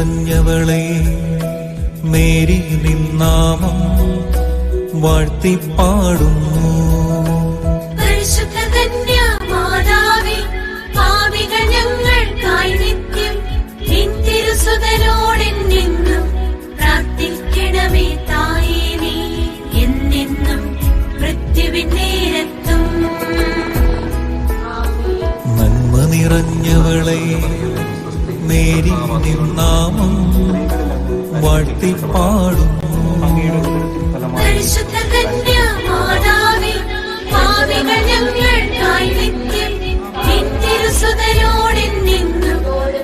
നിറഞ്ഞവളെ Mary നിന്നാമം വാഴ്ത്തിപ്പാടുന്നു. പ്രാർത്ഥിക്കണമേ തായേ നീ. എന്നെന്നും മൃത്യുവിൻ നേരത്തും. നന്മ നിറഞ്ഞവളെ മേരി നിന്നാമം വാഴ്ത്തി പാടുന്നു പരിശുദ്ധ കന്യാമാതാവേ, പാപികൾ ഞങ്ങൾക്കായി നിത്യം നിൻ തിരുസുതനോടെന്നെന്നും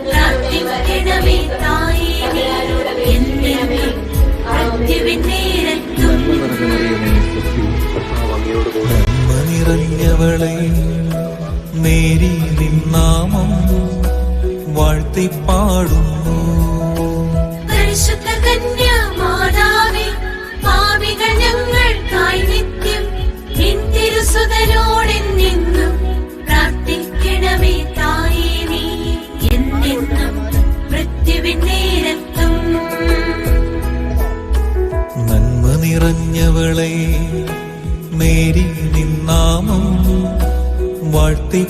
പ്രാർത്ഥിക്കണമേ തായേ. നീ എന്നെന്നും മൃത്യുവിൻ നേരത്തും നന്മ നിറഞ്ഞവളെ നേരി നിന്നാമം വാഴ്ത്തി പാടുന്നു പരിശുദ്ധ കന്യാമാതാവേ, പാപികൾ ഞങ്ങൾക്കായി നിത്യം നിൻ തിരുസുതനോടെന്നെന്നും പ്രാർത്ഥിക്കണമേ തായേ നീ. എന്നെന്നും മൃത്യുവിൻ നേരത്തും നന്മ നിറഞ്ഞവളെ മേരി നിന്നാമം വാഴ്ത്തി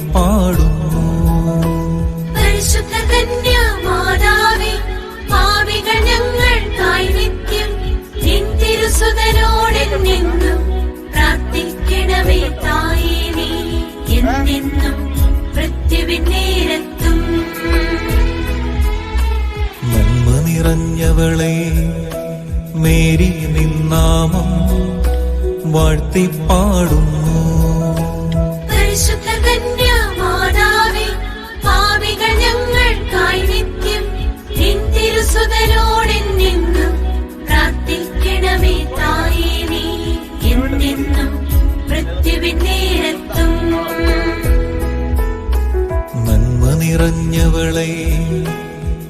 നേരത്തും നന്മ നിറഞ്ഞവളെ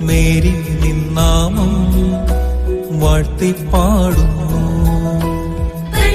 മേരി നിന്നാമം വാഴ്ത്തി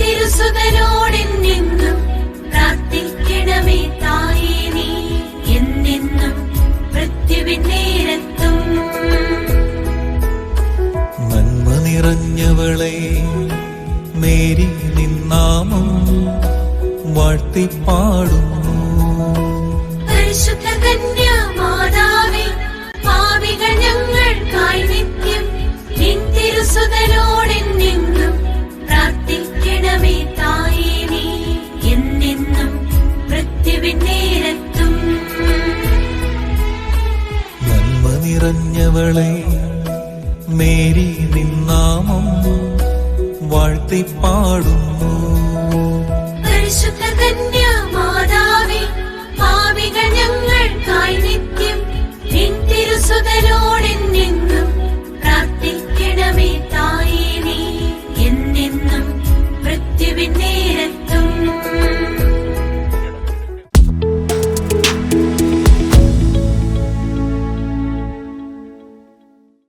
തിരുസുതനോടെന്നെന്നും പ്രാർത്ഥിക്കണമേ തായേ നീ. എന്നെന്നും മൃത്യുവിൻ നേരത്തും നന്മ നിറഞ്ഞവളെ മേരി നിന്നാമം വാഴ്ത്തി പാടുന്നു പരിശുദ്ധ പാപികൾ ഞങ്ങൾക്കായി നിത്യം നിൻ നിറഞ്ഞവളെ നേരി നിന്നാമം വാഴ്ത്തിപ്പാടുന്നു. കന്യാമാതാവേ, പാപികൾ ഞങ്ങൾക്കായി നിത്യം നിൻ